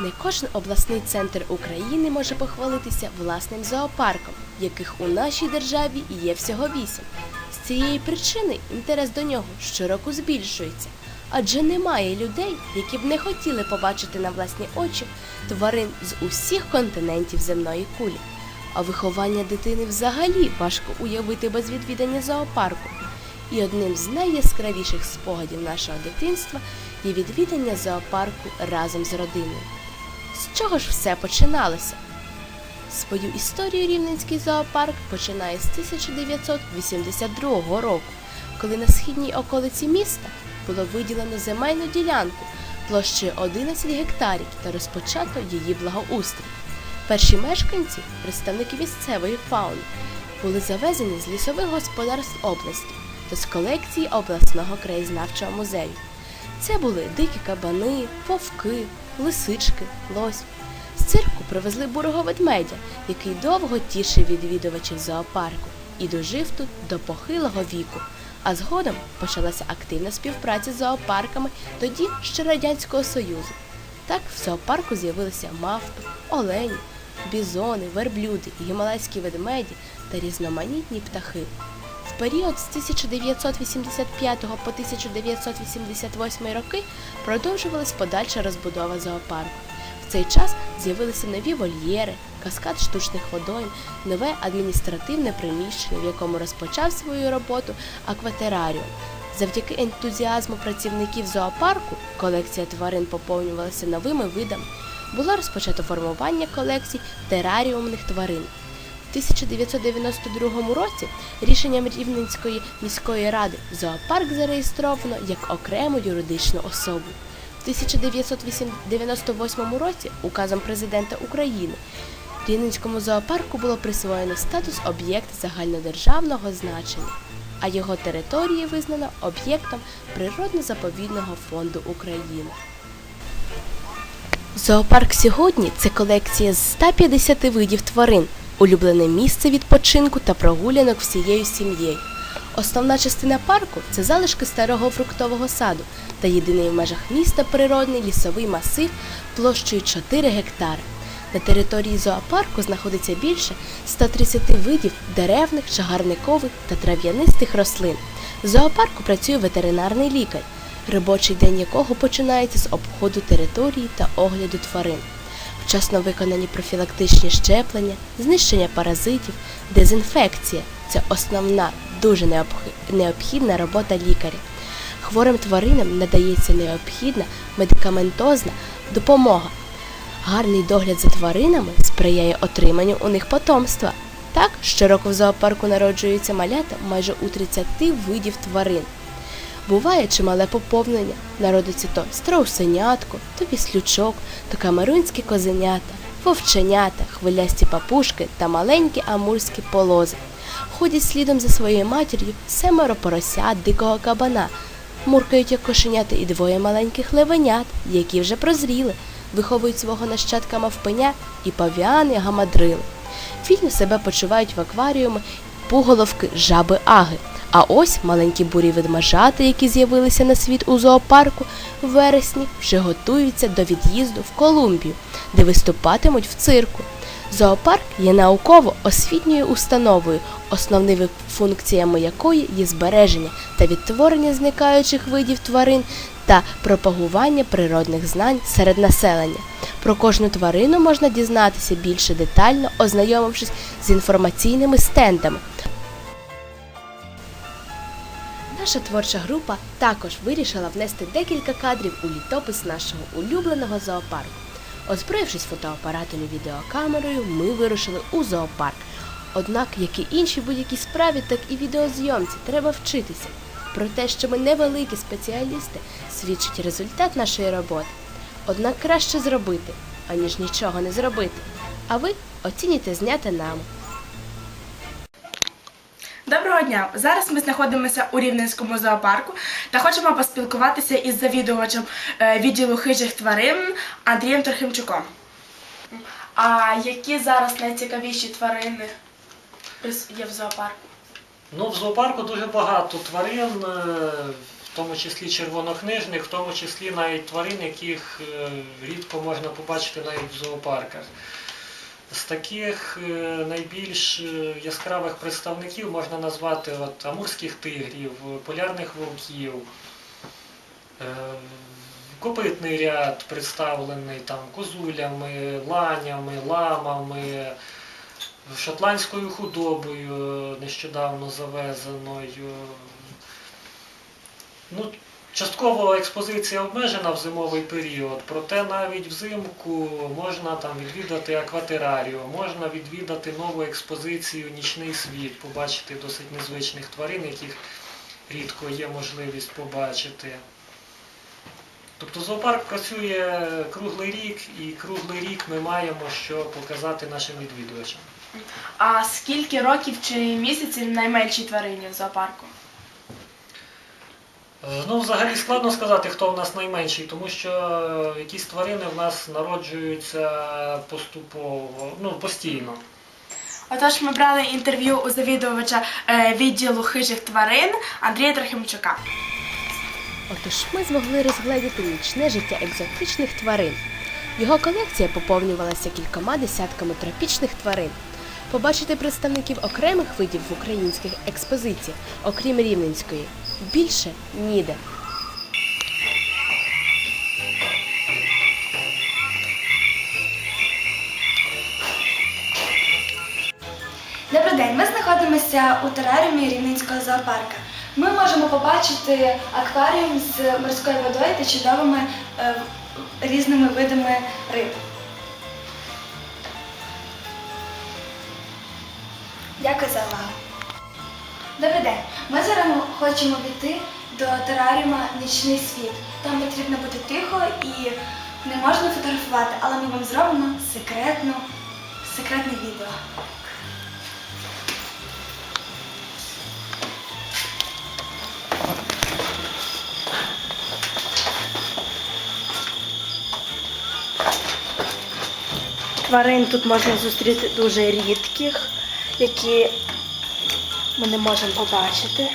Не кожен обласний центр України може похвалитися власним зоопарком, яких у нашій державі є всього вісім. З цієї причини інтерес до нього щороку збільшується, адже немає людей, які б не хотіли побачити на власні очі тварин з усіх континентів земної кулі. А виховання дитини взагалі важко уявити без відвідання зоопарку. І одним з найяскравіших спогадів нашого дитинства є відвідання зоопарку разом з родиною. З чого ж все починалося? Свою історію Рівненський зоопарк починає з 1982 року, коли на східній околиці міста було виділено земельну ділянку площею 11 гектарів та розпочато її благоустрій. Перші мешканці, представники місцевої фауни, були завезені з лісових господарств області та з колекції обласного краєзнавчого музею. Це були дикі кабани, вовки, лисички, лось. З цирку привезли бурого ведмедя, який довго тішив відвідувачів зоопарку і дожив тут до похилого віку. А згодом почалася активна співпраця з зоопарками тоді ще Радянського Союзу. Так в зоопарку з'явилися мавпи, олені, бізони, верблюди, гімалайські ведмеді та різноманітні птахи. Період з 1985 по 1988 роки продовжувалась подальша розбудова зоопарку. В цей час з'явилися нові вольєри, каскад штучних водойм, нове адміністративне приміщення, в якому розпочав свою роботу акватераріум. Завдяки ентузіазму працівників зоопарку колекція тварин поповнювалася новими видами. Було розпочато формування колекцій тераріумних тварин. В 1992 році рішенням Рівненської міської ради зоопарк зареєстровано як окрему юридичну особу. В 1998 році указом президента України Рівненському зоопарку було присвоєно статус об'єкт загальнодержавного значення, а його території визнано об'єктом природно-заповідного фонду України. Зоопарк сьогодні це колекція з 150 видів тварин, улюблене місце відпочинку та прогулянок всією сім'єю. Основна частина парку це залишки старого фруктового саду та єдиний в межах міста природний лісовий масив площею 4 гектари. На території зоопарку знаходиться більше 130 видів деревних, чагарникових та трав'янистих рослин. В зоопарку працює ветеринарний лікар, робочий день якого починається з обходу території та огляду тварин. Вчасно виконані профілактичні щеплення, знищення паразитів, дезінфекція це основна, дуже необхідна робота лікаря. Хворим тваринам надається необхідна медикаментозна допомога. Гарний догляд за тваринами сприяє отриманню у них потомства. Так, щороку в зоопарку народжуються малята майже у 30 видів тварин. Буває чимале поповнення, народиться то страусенятко, то віслючок, то камерунські козенята, вовченята, хвилясті папушки та маленькі амурські полози. Ходять слідом за своєю матір'ю семеро поросят, дикого кабана, муркають як кошенята і двоє маленьких левенят, які вже прозріли, виховують свого нащадка мавпеня і павіани гамадрили. Вільно себе почувають в акваріумі пуголовки жаби аги. А ось маленькі бурі ведмежата, які з'явилися на світ у зоопарку в вересні, вже готуються до від'їзду в Колумбію, де виступатимуть в цирку. Зоопарк є науково освітньою установою, основними функціями якої є збереження та відтворення зникаючих видів тварин та пропагування природних знань серед населення. Про кожну тварину можна дізнатися більше детально, ознайомившись з інформаційними стендами. Наша творча група також вирішила внести декілька кадрів у літопис нашого улюбленого зоопарку. Озброївшись фотоапаратом і відеокамерою, ми вирушили у зоопарк. Однак, як і інші будь-які справі, так і відеозйомці треба вчитися. Про те, що ми невеликі спеціалісти, свідчить результат нашої роботи. Однак краще зробити, аніж нічого не зробити. А ви оцініте зняте нами. Доброго дня! Зараз ми знаходимося у Рівненському зоопарку та хочемо поспілкуватися із завідувачем е, відділу хижих тварин Андрієм Трохимчуком. А які зараз найцікавіші тварини є в зоопарку? Ну, в зоопарку дуже багато тварин. В тому числі червонокнижних, в тому числі навіть тварин, яких е, рідко можна побачити навіть в зоопарках. З таких е, найбільш е, яскравих представників можна назвати от, амурських тигрів, полярних вовків. Копитний ряд представлений там козулями, ланями, ламами, шотландською худобою нещодавно завезеною. Ну, частково експозиція обмежена в зимовий період, проте навіть взимку можна там відвідати акватераріум, можна відвідати нову експозицію Нічний світ, побачити досить незвичних тварин, яких рідко є можливість побачити. Тобто зоопарк працює круглий рік, і круглий рік ми маємо що показати нашим відвідувачам. А скільки років чи місяців найменшій тварині в зоопарку? Е, Ну, взагалі складно сказати, хто в нас найменший, тому що е, якісь тварини в нас народжуються поступово, ну, постійно. Отож, ми брали інтерв'ю у завідувача е, відділу хижих тварин Андрія Трохимчука. Отож ми змогли розгледіти нічне життя екзотичних тварин. Його колекція поповнювалася кількома десятками тропічних тварин. Побачити представників окремих видів в українських експозиціях, окрім рівненської, більше ніде. Добрий день, ми знаходимося у тераріумі Рівненського зоопарка. Ми можемо побачити акваріум з морською водою та чудовими е, різними видами риб. За увагу. Добрий день. Ми зараз хочемо піти до тераріума Нічний світ. Там потрібно бути тихо і не можна фотографувати, але ми вам зробимо секретну, секретне відео. Тварин тут можна зустріти дуже рідких, які ми не можемо побачити.